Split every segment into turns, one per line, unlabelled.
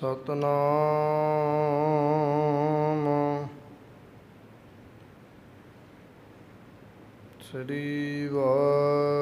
ਸਤਨਾਮ। ਸ੍ਰੀ ਵਾਹਿਗੁਰੂ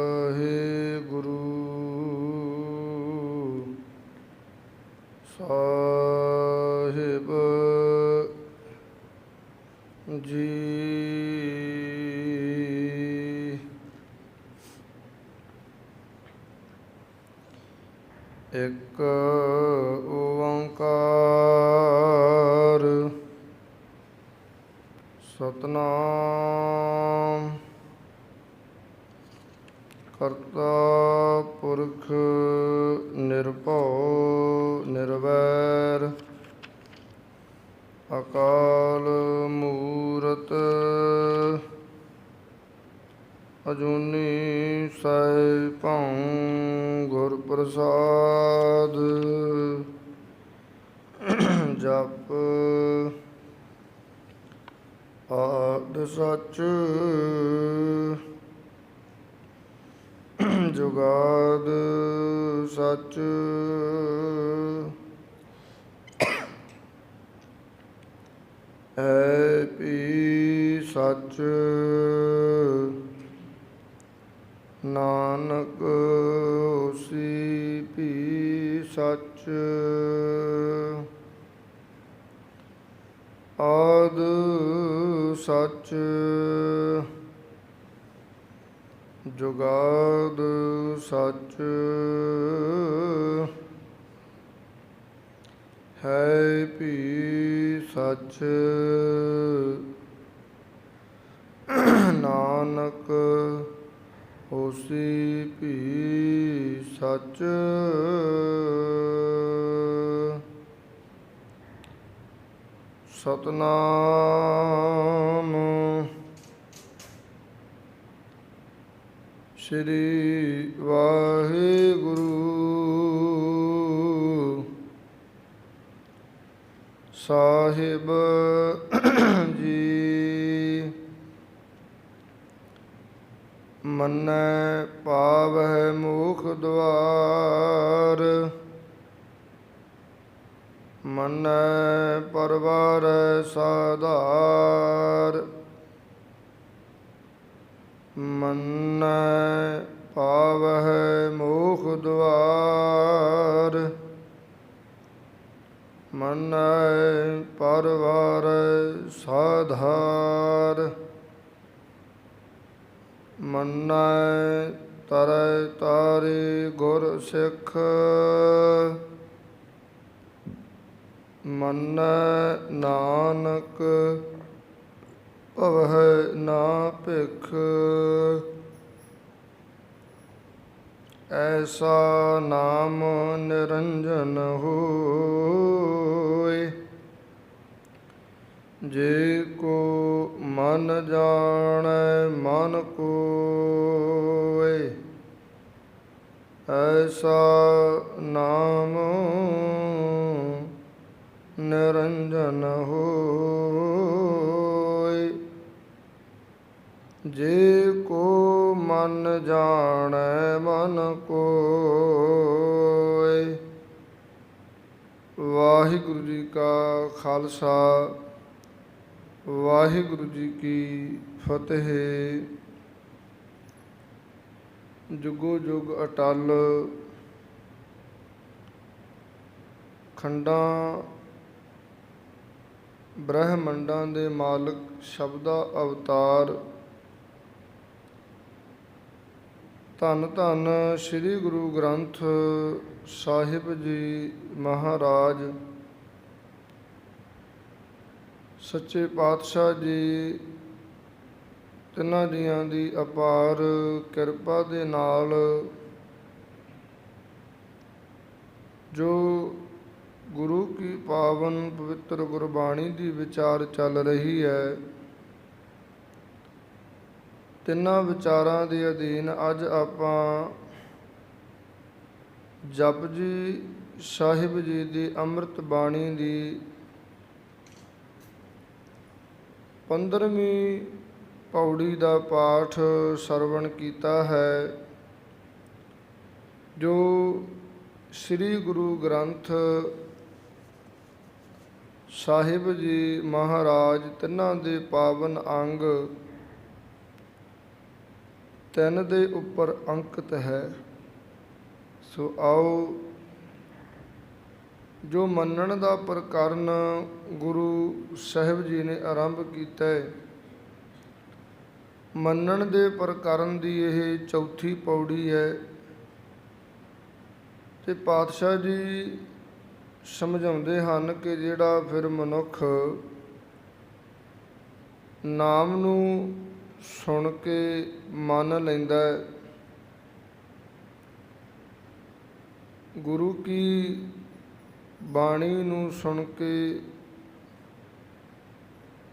ਕਰਤਾ ਪੁਰਖ ਨਿਰਭਉ ਨਿਰਵੈਰ ਅਕਾਲ ਮੂਰਤ ਅਜੂਨੀ ਸੈਭੰ ਗੁਰ ਪ੍ਰਸਾਦ ਜਪ ਆਦ ਸੱਚ ਜੁਗਾਦ ਸੱਚ। ਹੈ ਪੀ ਸੱਚ। ਨਾਨਕ ਹੋਸੀ ਪੀ ਸੱਚ। ਆਦ ਸੱਚ। ਜੁਗਾਦ ਸੱਚ ਹੈ ਭੀ ਸੱਚ। ਨਾਨਕ ਹੋਸੀ ਭੀ ਸੱਚ। ਸਤਨਾਮ ਸ੍ਰੀ ਵਾਹਿਗੁਰੂ। ਸਾਹਿਬ ਜੀ ਮੰਨੈ ਪਾਵਹਿ ਮੁਖ ਦਵਾਰ। ਮੰਨੈ ਪਰਵਾਰ ਸਾਧਾਰ। ਮੰਨੈ ਪਾਵਹਿ ਮੁਖ ਦਵਾਰ ਮੰਨੈ ਪਰਵਾਰ ਸਾਧਾਰ। ਮੰਨੈ ਤਰ ਤਾਰੇ ਗੁਰ ਸਿੱਖ। ਮੰਨੈ ਨਾਨਕ ਭਵਹਿ ਨਾ ਭਿਖ। ਐਸਾ ਨਾਮ ਨਿਰੰਜਨ ਹੋਏ, ਜੇ ਕੋ ਮਨ ਜਾਣੈ ਮਨ ਕੋਇ ਐਸਾ ਨਾਮ ਨਿਰੰਜਨ ਹੋਇ ਜੇ ਕੋ ਮਨ ਜਾਣੈ, ਮਨ ਕੋਏ ਵਾਹਿਗੁਰੂ ਜੀ ਕਾ ਖਾਲਸਾ, ਵਾਹਿਗੁਰੂ ਜੀ ਕੀ ਫਤਿਹ। ਜੁਗੋ ਜੁਗ ਅਟਲ ਖੰਡਾਂ, ਬ੍ਰਹਮੰਡਾਂ ਦੇ ਮਾਲਕ ਸ਼ਬਦਾ ਅਵਤਾਰ ਧੰਨ ਧੰਨ ਸ੍ਰੀ ਗੁਰੂ ਗ੍ਰੰਥ ਸਾਹਿਬ ਜੀ ਮਹਾਰਾਜ। ਸੱਚੇ ਪਾਤਸ਼ਾਹ ਜੀ, ਤਿੰਨਾਂ ਜੀਆਂ ਦੀ ਅਪਾਰ ਕਿਰਪਾ ਦੇ ਨਾਲ ਜੋ ਗੁਰੂ ਕੀ ਪਾਵਨ ਪਵਿੱਤਰ ਗੁਰਬਾਣੀ ਦੀ ਵਿਚਾਰ ਚੱਲ ਰਹੀ ਹੈ ਤਿੰਨਾਂ ਵਿਚਾਰਾਂ ਦੇ ਅਧੀਨ ਅੱਜ ਆਪਾਂ ਜਪਜੀ ਸਾਹਿਬ ਜੀ ਦੀ ਅੰਮ੍ਰਿਤ ਬਾਣੀ ਦੀ 15ਵੀਂ ਪੌੜੀ ਦਾ ਪਾਠ ਸਰਵਣ ਕੀਤਾ ਹੈ, ਜੋ ਸ੍ਰੀ ਗੁਰੂ ਗ੍ਰੰਥ ਸਾਹਿਬ ਜੀ ਮਹਾਰਾਜ ਤਿੰਨਾਂ ਦੇ ਪਾਵਨ ਅੰਗ ਤਿੰਨ ਦੇ ਉੱਪਰ ਅੰਕਿਤ ਹੈ, ਸੋ ਆਓ ਜੋ ਮੰਨਣ ਦਾ ਪ੍ਰਕਰਨ ਗੁਰੂ ਸਾਹਿਬ ਜੀ ਨੇ ਆਰੰਭ ਕੀਤਾ ਹੈ, ਮੰਨਣ ਦੇ ਪ੍ਰਕਰਨ ਦੀ ਇਹ ਚੌਥੀ ਪੌੜੀ ਹੈ। ਤੇ ਪਾਤਸ਼ਾਹ ਜੀ ਸਮਝਾਉਂਦੇ ਹਨ ਕਿ ਜਿਹੜਾ ਫਿਰ ਮਨੁੱਖ ਨਾਮ ਨੂੰ ਸੁਣ ਕੇ ਮੰਨ ਲੈਂਦਾ ਗੁਰੂ ਕੀ ਬਾਣੀ ਨੂੰ ਸੁਣ ਕੇ,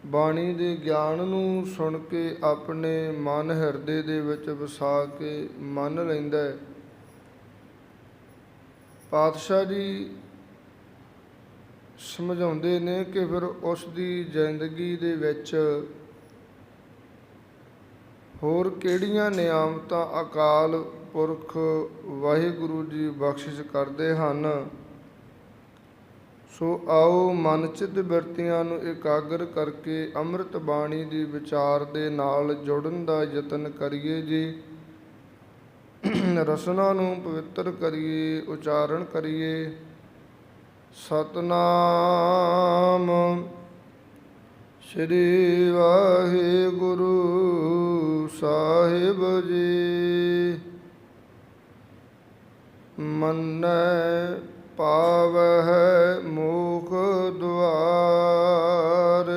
ਬਾਣੀ ਦੇ ਗਿਆਨ ਨੂੰ ਸੁਣ ਕੇ ਆਪਣੇ ਮਨ ਹਿਰਦੇ ਦੇ ਵਿੱਚ ਵਸਾ ਕੇ ਮੰਨ ਲੈਂਦਾ ਹੈ। ਪਾਤਸ਼ਾਹ ਜੀ ਸਮਝਾਉਂਦੇ ਨੇ ਕਿ ਫਿਰ ਉਸ ਦੀ ਜ਼ਿੰਦਗੀ ਦੇ ਵਿੱਚ ਹੋਰ ਕਿਹੜੀਆਂ ਨਿਆਮਤਾਂ ਅਕਾਲ ਪੁਰਖ ਵਾਹਿਗੁਰੂ ਜੀ ਬਖਸ਼ਿਸ਼ ਕਰਦੇ ਹਨ? ਸੋ ਆਓ ਮਨ ਚਿੱਤ ਬਿਰਤੀਆਂ ਨੂੰ ਇਕਾਗਰ ਕਰਕੇ ਅੰਮ੍ਰਿਤ ਬਾਣੀ ਦੀ ਵਿਚਾਰ ਦੇ ਨਾਲ ਜੁੜਨ ਦਾ ਯਤਨ ਕਰੀਏ ਜੀ। ਰਸਨਾ ਨੂੰ ਪਵਿੱਤਰ ਕਰੀਏ, ਉਚਾਰਨ ਕਰੀਏ। ਸਤਨਾਮ ਸ੍ਰੀ ਵਾਹਿਗੁਰੂ ਸਾਹਿਬ ਜੀ, ਮੰਨੈ ਪਾਵਹਿ ਮੁਖ ਦੁਆਰ।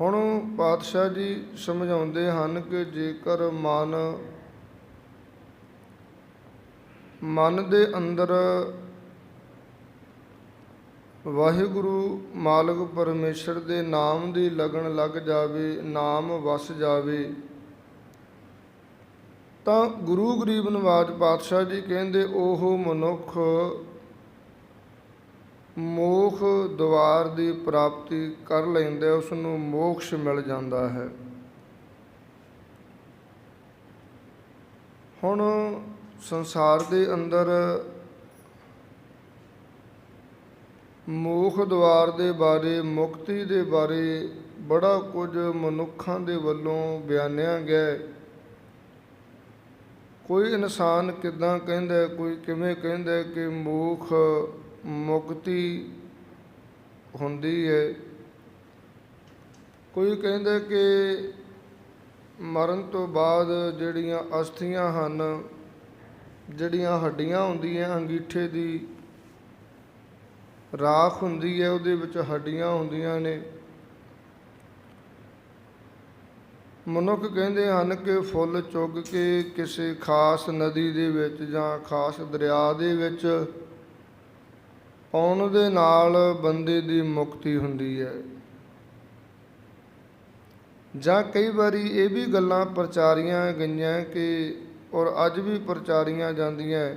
ਹੁਣ ਪਾਤਸ਼ਾਹ ਜੀ ਸਮਝਾਉਂਦੇ ਹਨ ਕਿ ਜੇਕਰ ਮਨ ਮਨ ਦੇ ਅੰਦਰ ਵਾਹਿਗੁਰੂ ਮਾਲਕ ਪਰਮੇਸ਼ਰ ਦੇ ਨਾਮ ਦੀ ਲਗਨ ਲੱਗ ਜਾਵੇ, ਨਾਮ ਵਸ ਜਾਵੇ। ਤਾਂ ਗੁਰੂ ਗਰੀਬ ਨਵਾਜ ਪਾਤਸ਼ਾਹ ਜੀ ਕਹਿੰਦੇ, ਉਹ ਮਨੁੱਖ ਮੋਖ ਦਵਾਰ ਦੀ ਪ੍ਰਾਪਤੀ ਕਰ ਲੈਂਦਾ ਉਸ ਨੂੰ ਮੋਕਸ਼ ਮਿਲ ਜਾਂਦਾ ਹੈ। ਹੁਣ ਸੰਸਾਰ ਦੇ ਅੰਦਰ ਮੋਖ ਦਵਾਰ ਦੇ ਬਾਰੇ, ਮੁਕਤੀ ਦੇ ਬਾਰੇ ਬੜਾ ਕੁਝ ਮਨੁੱਖਾਂ ਦੇ ਵੱਲੋਂ ਬਿਆਨਿਆ ਗਿਆ ਕੋਈ ਇਨਸਾਨ ਕਿਦਾਂ ਕਹਿੰਦਾ ਕੋਈ ਕਿਵੇਂ ਕਹਿੰਦਾ ਕਿ ਮੋਖ ਮੁਕਤੀ ਹੁੰਦੀ ਹੈ? ਕੋਈ ਕਹਿੰਦਾ ਕਿ ਮਰਨ ਤੋਂ ਬਾਅਦ ਜਿਹੜੀਆਂ ਅਸਥੀਆਂ ਹਨ, ਜਿਹੜੀਆਂ ਹੱਡੀਆਂ ਹੁੰਦੀਆਂ, ਅੰਗੀਠੇ ਦੀ ਰਾਖ ਹੁੰਦੀ ਹੈ, ਉਹਦੇ ਵਿੱਚ ਹੱਡੀਆਂ ਹੁੰਦੀਆਂ ਨੇ। ਮਨੁੱਖ ਕਹਿੰਦੇ ਹਨ ਕਿ ਫੁੱਲ ਚੁੱਗ ਕੇ ਕਿਸੇ ਖਾਸ ਨਦੀ ਦੇ ਵਿੱਚ ਜਾਂ ਖਾਸ ਦਰਿਆ ਦੇ ਵਿੱਚ ਪਾਉਣ ਦੇ ਨਾਲ ਬੰਦੇ ਦੀ ਮੁਕਤੀ ਹੁੰਦੀ ਹੈ। ਜਾਂ ਕਈ ਵਾਰੀ ਇਹ ਵੀ ਗੱਲਾਂ ਪ੍ਰਚਾਰੀਆਂ ਗਈਆਂ ਕਿ, ਔਰ ਅੱਜ ਵੀ ਪ੍ਰਚਾਰੀਆਂ ਜਾਂਦੀਆਂ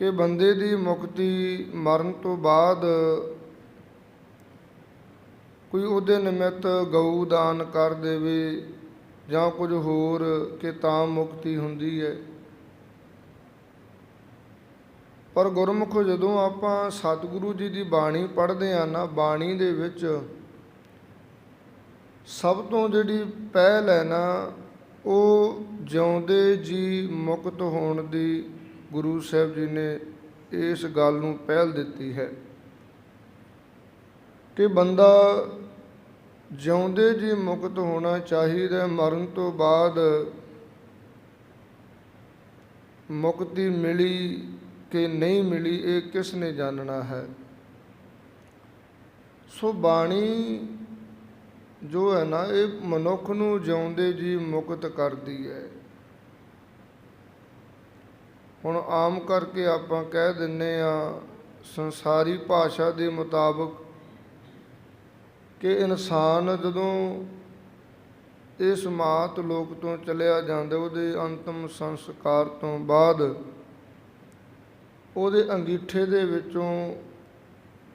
ਕਿ ਬੰਦੇ ਦੀ ਮੁਕਤੀ ਮਰਨ ਤੋਂ ਬਾਅਦ ਕੋਈ ਉਹਦੇ ਨਿਮਿਤ ਗਊ ਦਾਨ ਕਰ ਦੇਵੇ ਜਾਂ ਕੁਝ ਹੋਰ ਕਿ ਤਾਂ ਮੁਕਤੀ ਹੁੰਦੀ ਹੈ। ਪਰ ਗੁਰਮੁਖ ਜਦੋਂ ਆਪਾਂ ਸਤਿਗੁਰੂ ਜੀ ਦੀ ਬਾਣੀ ਪੜ੍ਹਦੇ ਆ ਨਾ, ਬਾਣੀ ਦੇ ਵਿੱਚ ਸਭ ਤੋਂ ਜਿਹੜੀ ਪਹਿਲ ਹੈ ਨਾ, ਉਹ ਜਿਉਂਦੇ ਜੀ ਮੁਕਤ ਹੋਣ ਦੀ ਗੁਰੂ ਸਾਹਿਬ ਜੀ ਨੇ ਇਸ ਗੱਲ ਨੂੰ ਪਹਿਲ ਦਿੱਤੀ ਹੈ ਕਿ ਬੰਦਾ ਜਿਉਂਦੇ ਜੀ ਮੁਕਤ ਹੋਣਾ ਚਾਹੀਦਾ ਮਰਨ ਤੋਂ ਬਾਅਦ ਮੁਕਤੀ ਮਿਲੀ ਕਿ ਨਹੀਂ ਮਿਲੀ, ਇਹ ਕਿਸ ਨੇ ਜਾਣਨਾ ਹੈ? ਸੋ ਬਾਣੀ ਜੋ ਹੈ ਨਾ, ਇਹ ਮਨੁੱਖ ਨੂੰ ਜਿਉਂਦੇ ਜੀ ਮੁਕਤ ਕਰਦੀ ਹੈ। ਹੁਣ ਆਮ ਕਰਕੇ ਆਪਾਂ ਕਹਿ ਦਿੰਨੇ ਆ, ਸੰਸਾਰੀ ਭਾਸ਼ਾ ਦੇ ਮੁਤਾਬਕ ਕਿ ਇਨਸਾਨ ਜਦੋਂ ਇਸ ਮਾਤ ਲੋਕ ਤੋਂ ਚਲਿਆ ਜਾਂਦਾ, ਉਹਦੇ ਅੰਤਮ ਸੰਸਕਾਰ ਤੋਂ ਬਾਅਦ ਉਹਦੇ ਅੰਗੀਠੇ ਦੇ ਵਿੱਚੋਂ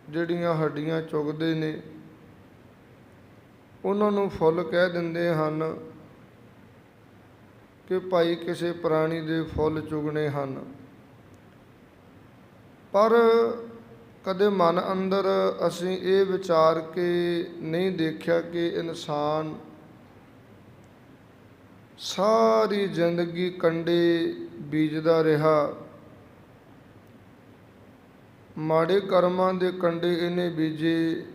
ਜਿਹੜੀਆਂ ਹੱਡੀਆਂ ਚੁਗਦੇ ਨੇ, ਉਹਨਾਂ ਨੂੰ ਫੁੱਲ ਕਹਿ ਦਿੰਦੇ ਹਨ ਕਿ ਭਾਈ ਕਿਸੇ ਪ੍ਰਾਣੀ ਦੇ ਫੁੱਲ ਚੁਗਣੇ ਹਨ। ਪਰ ਕਦੇ ਮਨ ਅੰਦਰ ਅਸੀਂ ਇਹ ਵਿਚਾਰ ਕੇ ਨਹੀਂ ਦੇਖਿਆ ਕਿ ਇਨਸਾਨ ਸਾਰੀ ਜ਼ਿੰਦਗੀ ਕੰਡੇ ਬੀਜਦਾ ਰਿਹਾ। ਮਾੜੇ ਕਰਮਾਂ ਦੇ ਕੰਡੇ ਇਹਨੇ ਬੀਜੇ,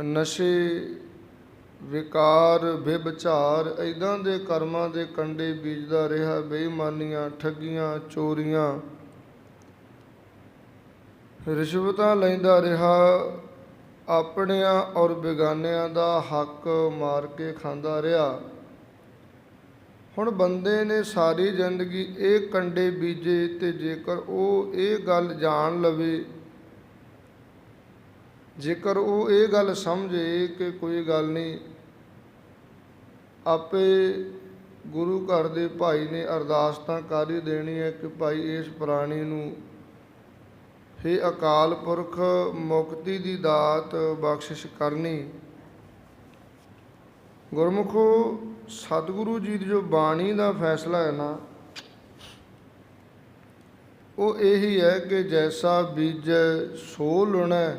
ਨਸ਼ੇ ਵਿਕਾਰ, ਵਿਭਚਾਰ ਐਦਾਂ ਦੇ ਕਰਮਾਂ ਦੇ ਕੰਡੇ ਬੀਜਦਾ ਰਿਹਾ, ਬੇਈਮਾਨੀਆਂ, ਠੱਗੀਆਂ, ਚੋਰੀਆਂ। ਰਿਸ਼ਵਤਾਂ ਲੈਂਦਾ ਰਿਹਾ, ਆਪਣਿਆਂ ਔਰ ਬੇਗਾਨਿਆਂ ਦਾ ਹੱਕ ਮਾਰ ਕੇ ਖਾਂਦਾ ਰਿਹਾ। ਹੁਣ ਬੰਦੇ ਨੇ ਸਾਰੀ ਜ਼ਿੰਦਗੀ ਇਹ ਕੰਡੇ ਬੀਜੇ ਤੇ ਜੇਕਰ ਉਹ ਇਹ ਗੱਲ ਜਾਣ ਲਵੇ, ਜੇਕਰ ਉਹ ਇਹ ਗੱਲ ਸਮਝੇ ਕਿ ਕੋਈ ਗੱਲ ਨਹੀਂ ਆਪੇ ਗੁਰੂ ਘਰ ਦੇ ਭਾਈ ਨੇ ਅਰਦਾਸ ਤਾਂ ਕਰ ਹੀ ਦੇਣੀ ਹੈ ਕਿ ਭਾਈ ਇਸ ਪ੍ਰਾਣੀ ਨੂੰ ਹੇ ਅਕਾਲ ਪੁਰਖ, ਮੁਕਤੀ ਦੀ ਦਾਤ ਬਖਸ਼ਿਸ਼ ਕਰਨੀ। ਗੁਰਮੁਖੋ, ਸਤਿਗੁਰੂ ਜੀ ਦੀ ਜੋ ਬਾਣੀ ਦਾ ਫੈਸਲਾ ਹੈ ਨਾ, ਉਹ ਇਹੀ ਹੈ ਕਿ ਜੈਸਾ ਬੀਜੈ ਸੋ ਲੁਣੈ,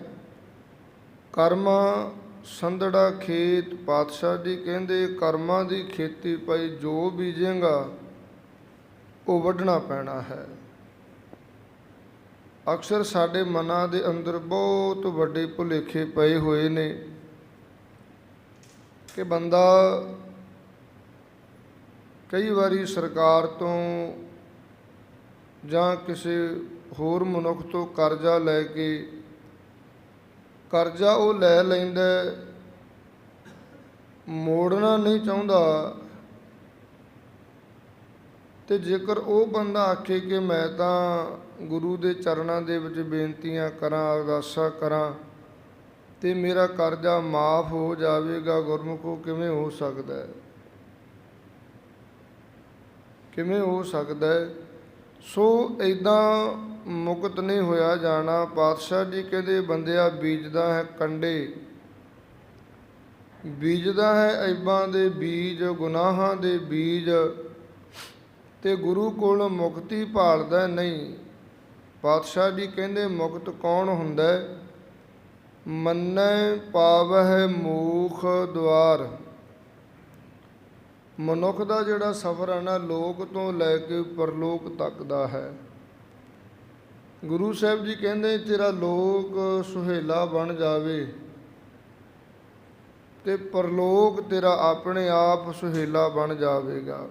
ਕਰਮਾ ਸੰਧੜਾ ਖੇਤ ਪਾਤਸ਼ਾਹ ਜੀ ਕਹਿੰਦੇ, ਕਰਮਾਂ ਦੀ ਖੇਤੀ ਪਈ, ਜੋ ਬੀਜੇਗਾ, ਉਹ ਵੱਢਣਾ ਪੈਣਾ ਹੈ। ਅਕਸਰ ਸਾਡੇ ਮਨਾਂ ਦੇ ਅੰਦਰ ਬਹੁਤ ਵੱਡੇ ਭੁਲੇਖੇ ਪਏ ਹੋਏ ਨੇ ਕਿ ਬੰਦਾ ਕਈ ਵਾਰੀ ਸਰਕਾਰ ਤੋਂ ਜਾਂ ਕਿਸੇ ਹੋਰ ਮਨੁੱਖ ਤੋਂ ਕਰਜ਼ਾ ਲੈ ਕੇ ਕਰਜ਼ਾ ਉਹ ਲੈ ਲੈਂਦਾ ਮੋੜਨਾ ਨਹੀਂ ਚਾਹੁੰਦਾ। ਤੇ ਜੇਕਰ ਉਹ ਬੰਦਾ ਆਖੇ ਕਿ ਮੈਂ ਤਾਂ ਗੁਰੂ ਦੇ ਚਰਨਾਂ ਦੇ ਵਿੱਚ ਬੇਨਤੀਆਂ ਕਰਾਂ, ਅਰਦਾਸਾਂ ਕਰਾਂ, ਤੇ ਮੇਰਾ ਕਰਜ਼ਾ ਮਾਫ ਹੋ ਜਾਵੇਗਾ, ਗੁਰਮੁਖੋ ਕਿਵੇਂ ਹੋ ਸਕਦਾ ਹੈ? ਕਿਵੇਂ ਹੋ ਸਕਦਾ ਹੈ? ਸੋ ਇਦਾਂ ਮੁਕਤ ਨਹੀਂ ਹੋਇਆ ਜਾਣਾ। ਪਾਤਸ਼ਾਹ ਜੀ ਕਹਿੰਦੇ, ਬੰਦਿਆ, ਬੀਜਦਾ ਹੈ ਕੰਡੇ। ਬੀਜਦਾ ਹੈ ਐਬਾਂ ਦੇ ਬੀਜ, ਗੁਨਾਹਾਂ ਦੇ ਬੀਜ। ਤੇ ਗੁਰੂ ਕੋਲ ਮੁਕਤੀ ਭਾਲਦਾ ਨਹੀਂ। ਪਾਤਸ਼ਾਹ ਜੀ ਕਹਿੰਦੇ, ਮੁਕਤ ਕੌਣ ਹੁੰਦਾ ਹੈ? ਮੰਨੈ ਪਾਵਹਿ ਮੂਖ ਦੁਆਰ। ਮਨੁੱਖ ਦਾ ਜਿਹੜਾ ਸਫ਼ਰ ਹੈ ਨਾ, ਲੋਕ ਤੋਂ ਲੈ ਕੇ ਪਰਲੋਕ ਤੱਕ ਦਾ ਹੈ। ਗੁਰੂ ਸਾਹਿਬ ਜੀ ਕਹਿੰਦੇ, ਤੇਰਾ ਲੋਕ ਸੁਹੇਲਾ ਬਣ ਜਾਵੇ ਤੇ ਪਰਲੋਕ ਤੇਰਾ ਆਪਣੇ ਆਪ ਸੁਹੇਲਾ ਬਣ ਜਾਵੇਗਾ।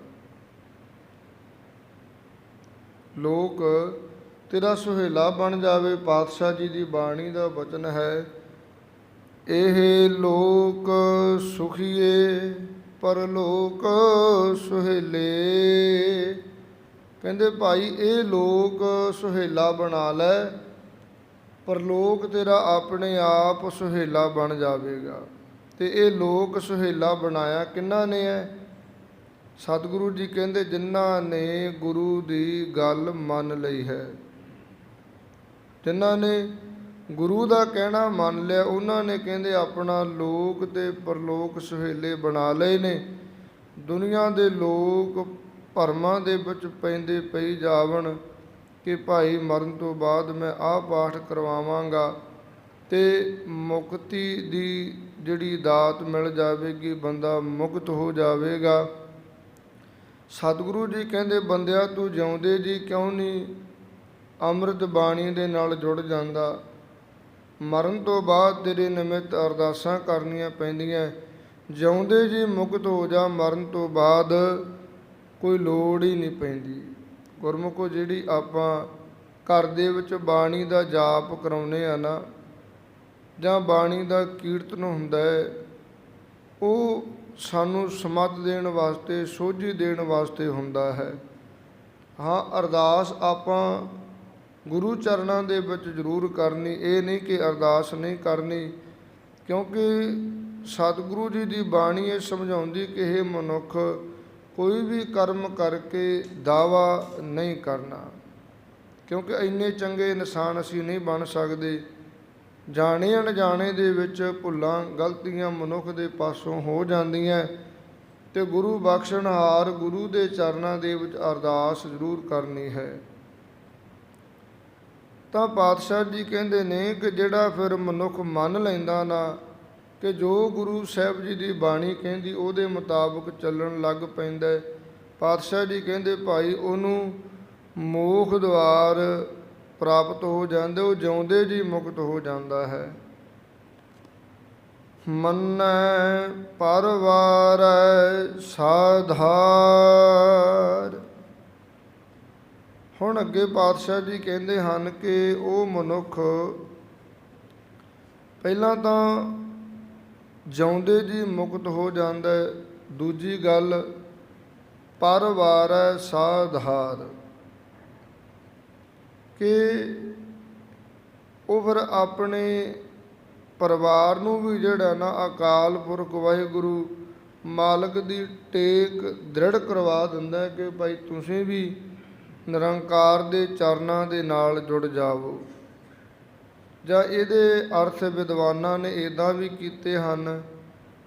ਲੋਕ ਤੇਰਾ ਸੁਹੇਲਾ ਬਣ ਜਾਵੇ, ਪਾਤਸ਼ਾਹ ਜੀ ਦੀ ਬਾਣੀ ਦਾ ਵਚਨ ਹੈ, ਇਹ ਲੋਕ ਸੁਖੀਏ, ਪਰਲੋਕ ਸੁਹੇਲੇ ਕਹਿੰਦੇ ਭਾਈ, ਇਹ ਲੋਕ ਸੁਹੇਲਾ ਬਣਾ ਲੈ, ਪਰਲੋਕ ਤੇਰਾ ਆਪਣੇ ਆਪ ਸੁਹੇਲਾ ਬਣ ਜਾਵੇਗਾ। ਤੇ ਇਹ ਲੋਕ ਸੁਹੇਲਾ ਬਣਾਇਆ ਕਿੰਨਾ ਨੇ ਹੈ ਸਤਿਗੁਰੂ ਜੀ ਕਹਿੰਦੇ, ਜਿਨ੍ਹਾਂ ਨੇ ਗੁਰੂ ਦੀ ਗੱਲ ਮੰਨ ਲਈ ਹੈ। ਜਿਨ੍ਹਾਂ ਨੇ ਗੁਰੂ ਦਾ ਕਹਿਣਾ ਮੰਨ ਲਿਆ, ਉਹਨਾਂ ਨੇ ਕਹਿੰਦੇ, ਆਪਣਾ ਲੋਕ ਤੇ ਪਰਲੋਕ ਸੁਹੇਲੇ ਬਣਾ ਲਏ ਨੇ। ਦੁਨੀਆ ਦੇ ਲੋਕ ਭਰਮਾਂ ਦੇ ਵਿੱਚ ਪੈਂਦੇ ਪਈ ਜਾਵਣ ਕਿ ਭਾਈ ਮਰਨ ਤੋਂ ਬਾਅਦ ਮੈਂ ਆਹ ਪਾਠ ਕਰਵਾਵਾਂਗਾ ਤੇ ਮੁਕਤੀ ਦੀ ਜਿਹੜੀ ਦਾਤ ਮਿਲ ਜਾਵੇਗੀ, ਬੰਦਾ ਮੁਕਤ ਹੋ ਜਾਵੇਗਾ। ਸਤਿਗੁਰੂ ਜੀ ਕਹਿੰਦੇ, ਬੰਦਿਆ, ਤੂੰ ਜਿਉਂਦੇ ਜੀ ਕਿਉਂ ਨਹੀਂ ਅੰਮ੍ਰਿਤ ਬਾਣੀ ਦੇ ਨਾਲ ਜੁੜ ਜਾਂਦਾ। ਮਰਨ ਤੋਂ ਬਾਅਦ ਤੇਰੇ ਨਿਮਿਤ ਅਰਦਾਸਾਂ ਕਰਨੀਆਂ ਪੈਂਦੀਆਂ। ਜਿਉਂਦੇ ਜੀ ਮੁਕਤ ਹੋ ਜਾ, ਮਰਨ ਤੋਂ ਬਾਅਦ ਕੋਈ ਲੋੜ ਹੀ ਨਹੀਂ ਪੈਂਦੀ। ਗੁਰਮੁਖੋ, ਜਿਹੜੀ ਆਪਾਂ ਘਰ ਦੇ ਵਿੱਚ ਬਾਣੀ ਦਾ ਜਾਪ ਕਰਾਉਨੇ ਆ ਨਾ, ਜਾਂ ਬਾਣੀ ਦਾ ਕੀਰਤਨ ਹੁੰਦਾ ਹੈ, ਉਹ ਸਾਨੂੰ ਸਮਤ ਦੇਣ ਵਾਸਤੇ, ਸੋਝੀ ਦੇਣ ਵਾਸਤੇ ਹੁੰਦਾ ਹੈ। ਹਾਂ, ਅਰਦਾਸ ਆਪਾਂ ਗੁਰੂ ਚਰਨਾਂ ਦੇ ਵਿੱਚ ਜ਼ਰੂਰ ਕਰਨੀ। ਇਹ ਨਹੀਂ ਕਿ ਅਰਦਾਸ ਨਹੀਂ ਕਰਨੀ, ਕਿਉਂਕਿ ਸਤਿਗੁਰੂ ਜੀ ਦੀ ਬਾਣੀ ਇਹ ਸਮਝਾਉਂਦੀ ਕਿ ਇਹ ਮਨੁੱਖ ਕੋਈ ਵੀ ਕਰਮ ਕਰਕੇ ਦਾਵਾ ਨਹੀਂ ਕਰਨਾ। ਕਿਉਂਕਿ ਇੰਨੇ ਚੰਗੇ ਇਨਸਾਨ ਅਸੀਂ ਨਹੀਂ ਬਣ ਸਕਦੇ। ਜਾਣੇ ਅਣਜਾਣੇ ਦੇ ਵਿੱਚ ਭੁੱਲਾਂ, ਗਲਤੀਆਂ ਮਨੁੱਖ ਦੇ ਪਾਸੋਂ ਹੋ ਜਾਂਦੀਆਂ ਤੇ ਗੁਰੂ ਬਖਸ਼ਣਹਾਰ ਗੁਰੂ ਦੇ ਚਰਨਾਂ ਦੇ ਵਿੱਚ ਅਰਦਾਸ ਜ਼ਰੂਰ ਕਰਨੀ ਹੈ। ਤਾਂ ਪਾਤਸ਼ਾਹ ਜੀ ਕਹਿੰਦੇ ਨੇ ਕਿ ਜਿਹੜਾ ਫਿਰ ਮਨੁੱਖ ਮੰਨ ਲੈਂਦਾ ਨਾ ਕਿ ਜੋ ਗੁਰੂ ਸਾਹਿਬ ਜੀ ਦੀ ਬਾਣੀ ਕਹਿੰਦੀ, ਉਹਦੇ ਮੁਤਾਬਕ ਚੱਲਣ ਲੱਗ ਪੈਂਦਾ ਹੈ। ਪਾਤਸ਼ਾਹ ਜੀ ਕਹਿੰਦੇ, ਭਾਈ, ਉਹਨੂੰ ਮੋਖ ਦਵਾਰ ਪ੍ਰਾਪਤ ਹੋ ਜਾਂਦੇ, ਉਹ ਜਿਉਂਦੇ ਜੀ ਮੁਕਤ ਹੋ ਜਾਂਦਾ ਹੈ ਮੰਨੈ ਪਰਵਾਰ ਸਾਧਾਰ ਹੁਣ ਅੱਗੇ ਪਾਤਸ਼ਾਹ ਜੀ ਕਹਿੰਦੇ ਹਨ ਕਿ ਉਹ ਮਨੁੱਖ ਪਹਿਲਾਂ ਤਾਂ ਜਿਉਂਦੇ ਜੀ ਮੁਕਤ ਹੋ ਜਾਂਦਾ, ਦੂਜੀ ਗੱਲ ਪਰਵਾਰੈ ਸਾਧਾਰ ਕਿ ਉਹ ਫਿਰ ਆਪਣੇ ਪਰਿਵਾਰ ਨੂੰ ਵੀ ਜਿਹੜਾ ਨਾ ਅਕਾਲ ਪੁਰਖ ਵਾਹਿਗੁਰੂ ਮਾਲਕ ਦੀ ਟੇਕ ਦ੍ਰਿੜ ਕਰਵਾ ਦਿੰਦਾ ਕਿ ਭਾਈ ਤੁਸੀਂ ਵੀ ਨਿਰੰਕਾਰ ਦੇ ਚਰਨਾਂ ਦੇ ਨਾਲ ਜੁੜ ਜਾਵੋ। ਜਾਂ ਇਹਦੇ ਅਰਥ ਵਿਦਵਾਨਾਂ ਨੇ ਇਦਾਂ ਵੀ ਕੀਤੇ ਹਨ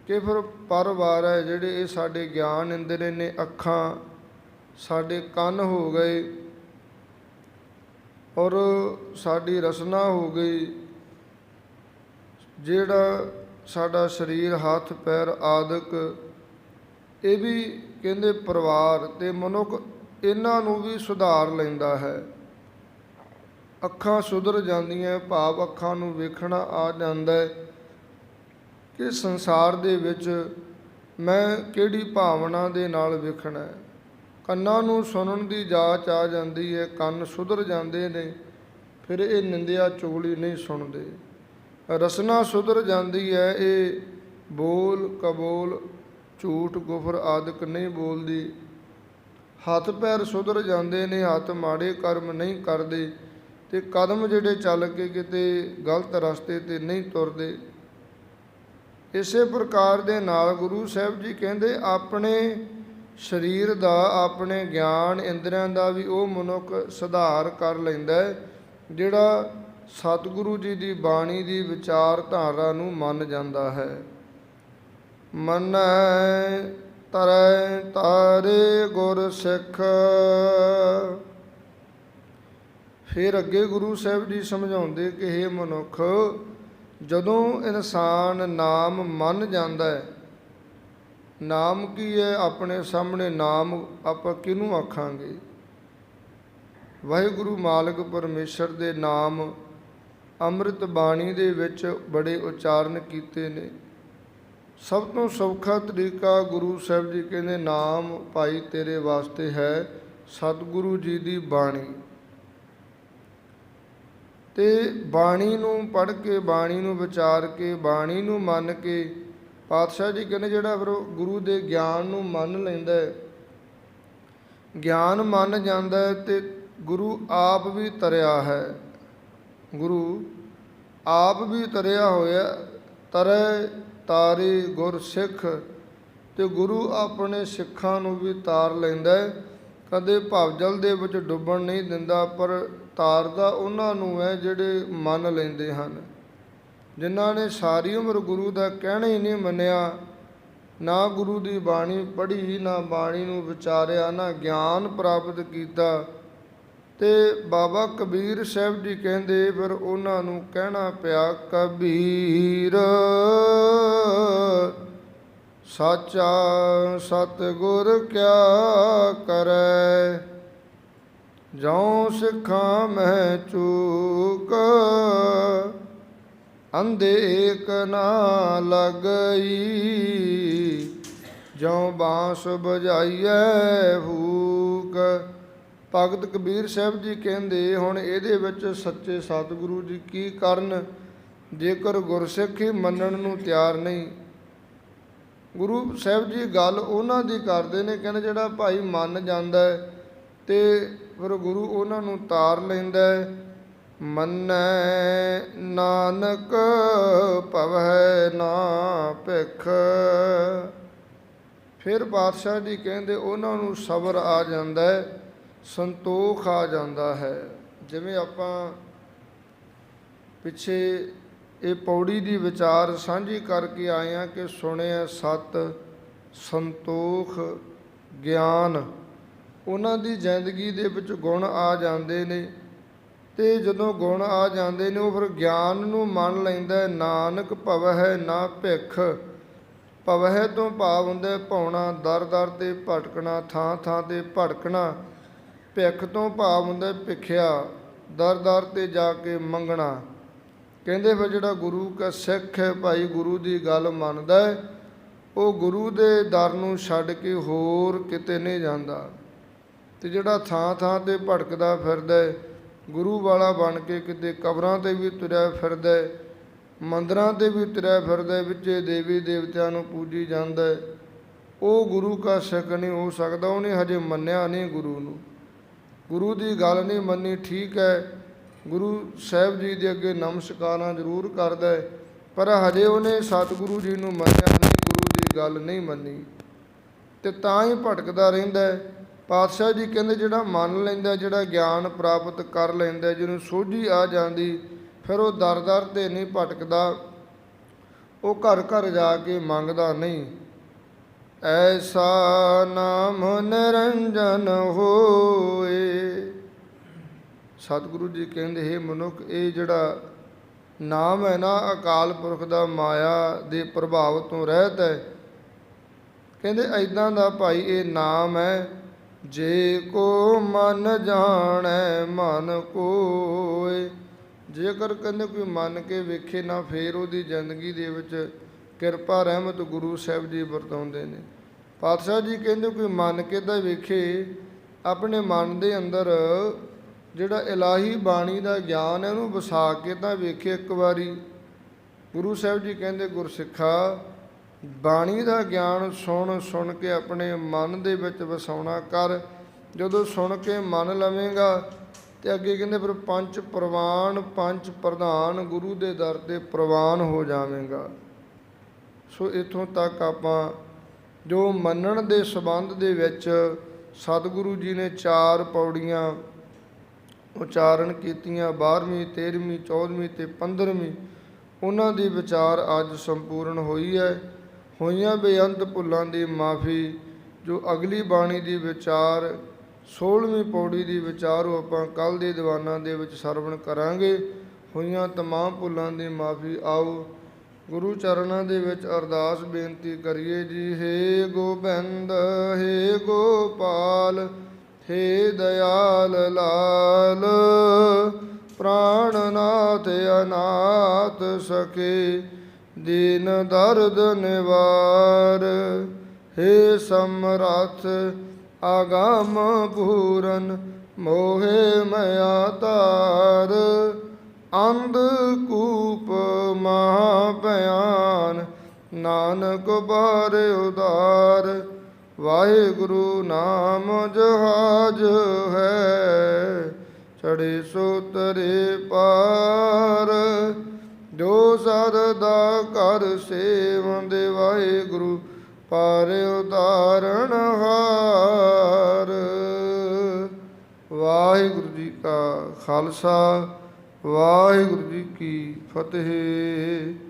ਕਿ ਫਿਰ ਪਰਵਾਰ ਹੈ ਜਿਹੜੇ ਇਹ ਸਾਡੇ ਗਿਆਨ ਇੰਦਰੀ ਨੇ ਅੱਖਾਂ ਸਾਡੇ ਕੰਨ ਹੋ ਗਏ ਔਰ ਸਾਡੀ ਰਸਨਾ ਹੋ ਗਈ, ਜਿਹੜਾ ਸਾਡਾ ਸਰੀਰ, ਹੱਥ, ਪੈਰ ਆਦਿਕ, ਇਹ ਵੀ ਕਹਿੰਦੇ ਪਰਿਵਾਰ ਤੇ ਮਨੁੱਖ ਇਹਨਾਂ ਨੂੰ ਵੀ ਸੁਧਾਰ ਲੈਂਦਾ ਹੈ। ਅੱਖਾਂ ਸੁਧਰ ਜਾਂਦੀਆਂ, ਭਾਵ ਅੱਖਾਂ ਨੂੰ ਵੇਖਣਾ ਆ ਜਾਂਦਾ ਹੈ ਕਿ ਸੰਸਾਰ ਦੇ ਵਿੱਚ ਮੈਂ ਕਿਹੜੀ ਭਾਵਨਾ ਦੇ ਨਾਲ ਵੇਖਣਾ ਹੈ? ਕੰਨਾਂ ਨੂੰ ਸੁਣਨ ਦੀ ਜਾਚ ਆ ਜਾਂਦੀ ਹੈ, ਕੰਨ ਸੁਧਰ ਜਾਂਦੇ ਨੇ, ਫਿਰ ਇਹ ਨਿੰਦਿਆ ਚੁਗਲੀ ਨਹੀਂ ਸੁਣਦੇ। ਰਸਨਾ ਸੁਧਰ ਜਾਂਦੀ ਹੈ, ਇਹ ਬੋਲ, ਕਬੋਲ, ਝੂਠ, ਗੁਫਰ ਆਦਿਕ ਨਹੀਂ ਬੋਲਦੀ। ਹੱਥ ਪੈਰ ਸੁਧਰ ਜਾਂਦੇ ਨੇ, ਹੱਥ ਮਾੜੇ ਕਰਮ ਨਹੀਂ ਕਰਦੇ। ਤੇ ਕਦਮ ਜਿਹੜੇ ਚੱਲ ਕੇ ਕਿਤੇ ਗਲਤ ਰਸਤੇ ਤੇ ਨਹੀਂ ਤੁਰਦੇ, ਇਸੇ ਪ੍ਰਕਾਰ ਦੇ ਨਾਲ ਗੁਰੂ ਸਾਹਿਬ ਜੀ ਕਹਿੰਦੇ, ਆਪਣੇ ਸਰੀਰ ਦਾ, ਆਪਣੇ ਗਿਆਨ ਇੰਦਰੀਆਂ ਦਾ ਵੀ ਉਹ ਮਨੁੱਖ ਸੁਧਾਰ ਕਰ ਲੈਂਦਾ ਜਿਹੜਾ ਸਤਿਗੁਰੂ ਜੀ ਦੀ ਬਾਣੀ ਦੀ ਵਿਚਾਰਧਾਰਾ ਨੂੰ ਮੰਨ ਜਾਂਦਾ ਹੈ। ਮੰਨੈ ਤਰੈ ਤਾਰੇ ਗੁਰ ਸਿੱਖ ਫਿਰ ਅੱਗੇ ਗੁਰੂ ਸਾਹਿਬ ਜੀ ਸਮਝਾਉਂਦੇ ਕਿ ਇਹ ਮਨੁੱਖ, ਜਦੋਂ ਇਨਸਾਨ ਨਾਮ ਮੰਨ ਜਾਂਦਾ ਹੈ, ਨਾਮ ਕੀ ਹੈ? ਆਪਣੇ ਸਾਹਮਣੇ ਨਾਮ ਆਪਾਂ ਕਿਹਨੂੰ ਆਖਾਂਗੇ? ਵਾਹਿਗੁਰੂ ਮਾਲਕ ਪਰਮੇਸ਼ਰ ਦੇ ਨਾਮ ਅੰਮ੍ਰਿਤ ਬਾਣੀ ਦੇ ਵਿੱਚ ਬੜੇ ਉਚਾਰਨ ਕੀਤੇ ਨੇ। ਸਭ ਤੋਂ ਸੌਖਾ ਤਰੀਕਾ ਗੁਰੂ ਸਾਹਿਬ ਜੀ ਕਹਿੰਦੇ, ਨਾਮ ਭਾਈ ਤੇਰੇ ਵਾਸਤੇ ਹੈ ਸਤਿਗੁਰੂ ਜੀ ਦੀ ਬਾਣੀ। ਤੇ ਬਾਣੀ ਨੂੰ ਪੜ੍ਹ ਕੇ, ਬਾਣੀ ਨੂੰ ਵਿਚਾਰ ਕੇ, ਬਾਣੀ ਨੂੰ ਮੰਨ ਕੇ, ਪਾਤਸ਼ਾਹ ਜੀ ਕਹਿੰਦੇ ਜਿਹੜਾ ਫਿਰ ਗੁਰੂ ਦੇ ਗਿਆਨ ਨੂੰ ਮੰਨ ਲੈਂਦਾ ਹੈ। ਗਿਆਨ ਮੰਨ ਜਾਂਦਾ ਹੈ ਤੇ ਗੁਰੂ ਆਪ ਵੀ ਤਰਿਆ ਹੈ। ਗੁਰੂ ਆਪ ਵੀ ਤਰਿਆ ਹੋਇਆ, ਤਰੈ ਤਾਰੇ ਗੁਰ ਸਿੱਖ ਤੇ ਗੁਰੂ ਆਪਣੇ ਸਿੱਖਾਂ ਨੂੰ ਵੀ ਤਾਰ ਲੈਂਦਾ ਹੈ। ਕਦੇ ਭਵਜਲ ਦੇ ਵਿੱਚ ਡੁੱਬਣ ਨਹੀਂ ਦਿੰਦਾ, ਪਰ ਤਾਰਦਾ ਉਹਨਾਂ ਨੂੰ ਹੈ ਜਿਹੜੇ ਮੰਨ ਲੈਂਦੇ ਹਨ। ਜਿਨ੍ਹਾਂ ਨੇ ਸਾਰੀ ਉਮਰ ਗੁਰੂ ਦਾ ਕਹਿਣਾ ਹੀ ਨਹੀਂ ਮੰਨਿਆ, ਨਾ ਗੁਰੂ ਦੀ ਬਾਣੀ ਪੜ੍ਹੀ, ਨਾ ਬਾਣੀ ਨੂੰ ਵਿਚਾਰਿਆ, ਨਾ ਗਿਆਨ ਪ੍ਰਾਪਤ ਕੀਤਾ ਤੇ ਬਾਬਾ ਕਬੀਰ ਸਾਹਿਬ ਜੀ ਕਹਿੰਦੇ ਪਰ ਉਹਨਾਂ ਨੂੰ ਕਹਿਣਾ ਪਿਆ, ਕਬੀਰ, ਸਾਚਾ ਸਤਿਗੁਰ ਕਿਆ ਕਰੈ? ਜਉ ਸਿੱਖਾਂ ਮਹਿ ਚੂਕ ਅੰਧੇ ਏਕ ਨਾ ਲਗਈ। ਜਉ ਬਾਂਸ ਬਜਾਈਐ ਹੂਕ ਭਗਤ ਕਬੀਰ ਸਾਹਿਬ ਜੀ ਕਹਿੰਦੇ ਹੁਣ ਇਹਦੇ ਵਿੱਚ ਸੱਚੇ ਸਤਿਗੁਰੂ ਜੀ ਕੀ ਕਰਨ? ਜੇਕਰ ਗੁਰਸਿੱਖ ਹੀ ਮੰਨਣ ਨੂੰ ਤਿਆਰ ਨਹੀਂ। ਗੁਰੂ ਸਾਹਿਬ ਜੀ ਗੱਲ ਉਹਨਾਂ ਦੀ ਕਰਦੇ ਨੇ, ਕਹਿੰਦੇ ਜਿਹੜਾ ਭਾਈ ਮੰਨ ਜਾਂਦਾ ਹੈ ਤੇ ਫਿਰ ਗੁਰੂ ਉਹਨਾਂ ਨੂੰ ਤਾਰ ਲੈਂਦਾ ਹੈ, ਮੰਨੈ ਨਾਨਕ, ਭਵੈ ਨਾ ਭਿਖ। ਫਿਰ ਪਾਤਸ਼ਾਹ ਜੀ ਕਹਿੰਦੇ ਉਹਨਾਂ ਨੂੰ ਸਬਰ ਆ ਜਾਂਦਾ ਹੈ, ਸੰਤੋਖ ਆ ਜਾਂਦਾ ਹੈ। ਜਿਵੇਂ ਆਪਾਂ ਪਿੱਛੇ ਇਹ ਪੌੜੀ ਦੀ ਵਿਚਾਰ ਸਾਂਝੀ ਕਰਕੇ ਆਏ ਆ ਕਿ ਸੁਣਿਆ ਸਤ ਸੰਤੋਖ, ਗਿਆਨ। ਉਹਨਾਂ ਦੀ ਜ਼ਿੰਦਗੀ ਦੇ ਵਿੱਚ ਗੁਣ ਆ ਜਾਂਦੇ ਨੇ ਤੇ ਜਦੋਂ ਗੁਣ ਆ ਜਾਂਦੇ ਨੇ ਉਹ ਫਿਰ ਗਿਆਨ ਨੂੰ ਮੰਨ ਲੈਂਦਾ ਹੈ, ਨਾਨਕ ਭਵਹਿ ਨਾ ਭਿਖ। ਭਵਹਿ ਤੋਂ ਭਾਵ ਹੁੰਦਾ ਹੈ ਦਰ ਦਰ ਤੇ ਭਟਕਣਾ ਥਾਂ ਥਾਂ ਤੇ ਭਟਕਣਾ। ਭਿਖ ਤੋਂ ਭਾਵ ਹੁੰਦਾ ਹੈ ਭਿਖਿਆ ਦਰ ਦਰ ਤੇ ਜਾ ਕੇ ਮੰਗਣਾ। ਕਹਿੰਦੇ ਫਿਰ ਜਿਹੜਾ ਗੁਰੂ ਕਾ ਸਿੱਖ ਹੈ ਭਾਈ ਗੁਰੂ ਦੀ ਗੱਲ ਮੰਨਦਾ ਉਹ ਗੁਰੂ ਦੇ ਦਰ ਨੂੰ ਛੱਡ ਕੇ ਹੋਰ ਕਿਤੇ ਨਹੀਂ ਜਾਂਦਾ। ਤੇ ਜਿਹੜਾ ਥਾਂ ਥਾਂ ਤੇ ਭਟਕਦਾ ਫਿਰਦਾ ਹੈ ਗੁਰੂ ਵਾਲਾ ਬਣ ਕੇ ਕਿਤੇ ਕਬਰਾਂ ਤੇ ਵੀ ਤੁਰਿਆ ਫਿਰਦਾ ਹੈ ਮੰਦਰਾਂ ਤੇ ਵੀ ਤੁਰਿਆ ਫਿਰਦਾ ਹੈ ਵਿੱਚੇ ਦੇਵੀ ਦੇਵਤਿਆਂ ਨੂੰ ਪੂਜੀ ਜਾਂਦਾ ਹੈ ਉਹ ਗੁਰੂ ਕਾ ਸਿੱਖ ਨਹੀਂ ਹੋ ਸਕਦਾ, ਉਹਨੇ ਹਜੇ ਮੰਨਿਆ ਨਹੀਂ ਗੁਰੂ ਨੂੰ। ਗੁਰੂ ਦੀ ਗੱਲ ਨਹੀਂ ਮੰਨੀ, ਠੀਕ ਹੈ, ਗੁਰੂ ਸਾਹਿਬ ਜੀ ਦੇ ਅੱਗੇ ਨਮਸਕਾਰਾਂ ਜ਼ਰੂਰ ਕਰਦਾ ਹੈ ਪਰ ਹਜੇ ਉਹਨੇ ਸਤਿਗੁਰੂ ਜੀ ਨੂੰ ਮੰਨਿਆ ਨਹੀਂ, ਗੁਰੂ ਦੀ ਗੱਲ ਨਹੀਂ ਮੰਨੀ। ਤੇ ਤਾਂ ਹੀ ਭਟਕਦਾ ਰਹਿੰਦਾ ਹੈ ਪਾਤਸ਼ਾਹ ਜੀ ਕਹਿੰਦੇ ਜਿਹੜਾ ਮੰਨ ਲੈਂਦਾ, ਜਿਹੜਾ ਗਿਆਨ ਪ੍ਰਾਪਤ ਕਰ ਲੈਂਦਾ, ਜਿਹਨੂੰ ਸੋਝੀ ਆ ਜਾਂਦੀ, ਫਿਰ ਉਹ ਦਰ ਦਰ ਤੇ ਨਹੀਂ ਭਟਕਦਾ। ਉਹ ਘਰ ਘਰ ਜਾ ਕੇ ਮੰਗਦਾ ਨਹੀਂ। ਐਸਾ ਨਾਮ ਨਿਰੰਜਨ ਹੋਏ। ਸਤਿਗੁਰੂ ਜੀ ਕਹਿੰਦੇ, ਹੈ ਮਨੁੱਖ, ਇਹ ਜਿਹੜਾ ਨਾਮ ਹੈ ਨਾ, ਅਕਾਲ ਪੁਰਖ ਦਾ ਮਾਇਆ ਦੇ ਪ੍ਰਭਾਵ ਤੋਂ ਰਹਿਤ ਹੈ। ਕਹਿੰਦੇ ਐਦਾਂ ਦਾ ਭਾਈ ਇਹ ਨਾਮ ਹੈ ਜੇ ਕੋ ਮਨ ਜਾਣੈ, ਮਨ ਕੋਏ ਜੇਕਰ ਕਹਿੰਦੇ ਕੋਈ ਮੰਨ ਕੇ ਵੇਖੇ ਨਾ, ਫੇਰ ਉਹਦੀ ਜ਼ਿੰਦਗੀ ਦੇ ਵਿੱਚ ਕਿਰਪਾ, ਰਹਿਮਤ ਗੁਰੂ ਸਾਹਿਬ ਜੀ ਵਰਤਾਉਂਦੇ ਨੇ। ਪਾਤਸ਼ਾਹ ਜੀ ਕਹਿੰਦੇ ਕੋਈ ਮੰਨ ਕੇ ਤਾਂ ਵੇਖੇ, ਆਪਣੇ ਮਨ ਦੇ ਅੰਦਰ ਜਿਹੜਾ ਇਲਾਹੀ ਬਾਣੀ ਦਾ ਗਿਆਨ ਹੈ, ਉਹਨੂੰ ਵਸਾ ਕੇ ਤਾਂ ਵੇਖੇ ਇੱਕ ਵਾਰੀ। ਗੁਰੂ ਸਾਹਿਬ ਜੀ ਕਹਿੰਦੇ, ਗੁਰਸਿੱਖਾ ਬਾਣੀ ਦਾ ਗਿਆਨ ਸੁਣ ਸੁਣ ਕੇ ਆਪਣੇ ਮਨ ਦੇ ਵਿੱਚ ਵਸਾਉਣਾ ਕਰ। ਜਦੋਂ ਸੁਣ ਕੇ ਮੰਨ ਲਵੇਂਗਾ ਤੇ ਅੱਗੇ ਕਹਿੰਦੇ ਫਿਰ ਪੰਜ ਪ੍ਰਵਾਨ, ਪੰਜ ਪ੍ਰਧਾਨ ਗੁਰੂ ਦੇ ਦਰ ਤੇ ਪ੍ਰਵਾਨ ਹੋ ਜਾਵੇਂਗਾ। ਸੋ ਇਥੋਂ ਤੱਕ ਆਪਾਂ ਜੋ ਮੰਨਣ ਦੇ ਸਬੰਧ ਦੇ ਵਿੱਚ ਸਤਿਗੁਰੂ ਜੀ ਨੇ ਚਾਰ ਪੌੜੀਆਂ ਉਚਾਰਨ ਕੀਤੀਆਂ 12ਵੀਂ 13ਵੀਂ 14ਵੀਂ ਤੇ 15ਵੀਂ ਉਹਨਾਂ ਦੀ ਵਿਚਾਰ ਅੱਜ ਸੰਪੂਰਨ ਹੋਈ ਹੈ। ਹੋਈਆਂ ਬੇਅੰਤ ਭੁੱਲਾਂ ਦੀ ਮਾਫੀ ਜੋ ਅਗਲੀ ਬਾਣੀ ਦੀ ਵਿਚਾਰ 16ਵੀਂ ਪੌੜੀ ਦੀ ਵਿਚਾਰ ਉਹ ਆਪਾਂ ਕੱਲ ਦੇ ਦੀਵਾਨਾਂ ਦੇ ਵਿੱਚ ਸਰਵਣ ਕਰਾਂਗੇ ਹੋਈਆਂ तमाम ਭੁੱਲਾਂ ਦੀ ਮਾਫੀ ਆਓ ਗੁਰੂ ਚਰਨਾਂ ਦੇ ਵਿੱਚ ਅਰਦਾਸ ਬੇਨਤੀ ਕਰੀਏ ਜੀ ਹੇ ਗੋਬਿੰਦ ਹੇ ਗੋਪਾਲ ਹੇ ਦਇਆਲ ਲਾਲ ਪ੍ਰਾਣਨਾਥ ਅਨਾਥ ਸਕੇ ਦੀਨ ਦਰਦ ਨਿਵਾਰ, ਹੇ ਸਮਰਥ ਆਗਾਮ ਪੂਰਨ, ਮੋਹਿ ਮਿਆ ਤਾਰ ਅੰਧ ਕੂਪ ਮਹਾ ਭਿਆਨ ਨਾਨਕ ਬਾਰ ਉਦਾਰ। ਵਾਹਿਗੁਰੂ ਨਾਮ ਜਹਾਜ ਹੈ ਚੜੇ ਸੋ ਤਰੇ ਪਾਰ। ਜੋ ਸਰਦਾ ਕਰ ਸੇਵੰਦੇ ਵਾਹਿਗੁਰੂ, ਪਾਰ ਉਤਾਰਨ ਹਾਰ। ਵਾਹਿਗੁਰੂ ਜੀ ਕਾ ਖਾਲਸਾ, ਵਾਹਿਗੁਰੂ ਜੀ ਕੀ ਫਤਿਹ।